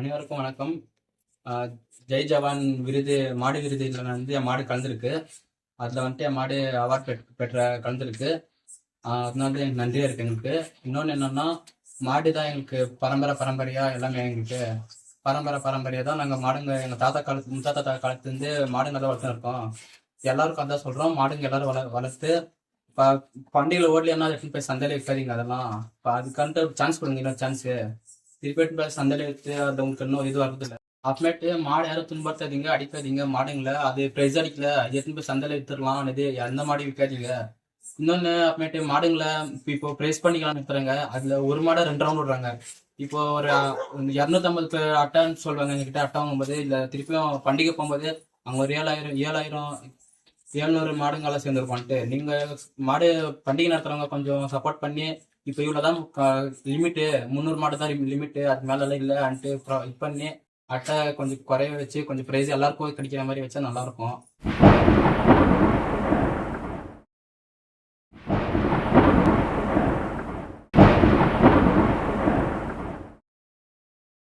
அனைவருக்கும் வணக்கம். ஜெய் ஜவான் விருது மாடு விருது வந்து என் மாடு கலந்துருக்கு. அதில் வந்துட்டு என் மாடு அவார்ட் பெற் பெற்ற கலந்துருக்கு. அதனால எனக்கு நன்றியாக இருக்கு எங்களுக்கு. இன்னொன்று என்னென்னா மாடு தான் எங்களுக்கு பரம்பரை பரம்பரையாக எல்லாமே எங்களுக்கு. பரம்பரை பரம்பரையாக தான் நாங்கள் மாடுங்க எங்கள் தாத்தா காலத்து முத்தாத்தா தாத்தா காலத்துலேருந்து மாடுங்க தான் வளர்த்துருக்கோம் இருக்கோம். எல்லாருக்கும் அதான் சொல்கிறோம் மாடுங்க எல்லாரும் வள வளர்த்து இப்போ பண்டிகையில் ஓடலைன்னா எடுத்துன்னு போய் சந்தையில் விற்காதீங்க அதெல்லாம். இப்போ அதுக்கான்ட்டு சான்ஸ் கொடுங்க இன்னொரு சான்ஸு திருப்பி போய் சந்தையில் விற்று அது உங்களுக்கு இன்னும் இது வரது இல்லை மாடு யாரும் துன்படுத்தாதீங்க அடிக்காதீங்க மாடுங்களை. அது ப்ரைஸ் அடிக்கல அது எடுத்துன்னு போய் சந்தையில் வித்துடலாம் இது எந்த மாடு விற்காதீங்க இன்னொன்று அப்புறமேட்டு மாடுங்களை இப்போ ப்ரைஸ் பண்ணிக்கலாம்னு வித்துறாங்க அதில் ஒரு மாடை ரெண்டு ரவுண்ட் விடுறாங்க. இப்போ ஒரு இரநூத்தம்பது அட்டான்னு சொல்லுவாங்க எங்ககிட்ட அட்டை வாங்கும்போது இல்லை திருப்பியும் பண்டிகை போகும்போது அவங்க ஒரு ஏழாயிரம் ஏழாயிரம் ஏழ்நூறு மாடுங்களாம் சேர்ந்துருப்பான்ட்டு நீங்கள் மாடு பண்டிகை நடத்துறவங்க கொஞ்சம் சப்போர்ட் பண்ணி இப்போ இவ்வளோதான் லிமிட்டு முந்நூறு மாடு தான் லிமிட்டு அது மேலெல்லாம் இல்லை. அன்ட்டு இது பண்ணி அட்டை கொஞ்சம் குறைய வச்சு கொஞ்சம் ப்ரைஸ் எல்லாருக்கும் கிடைக்கிற மாதிரி வச்சா நல்லாயிருக்கும்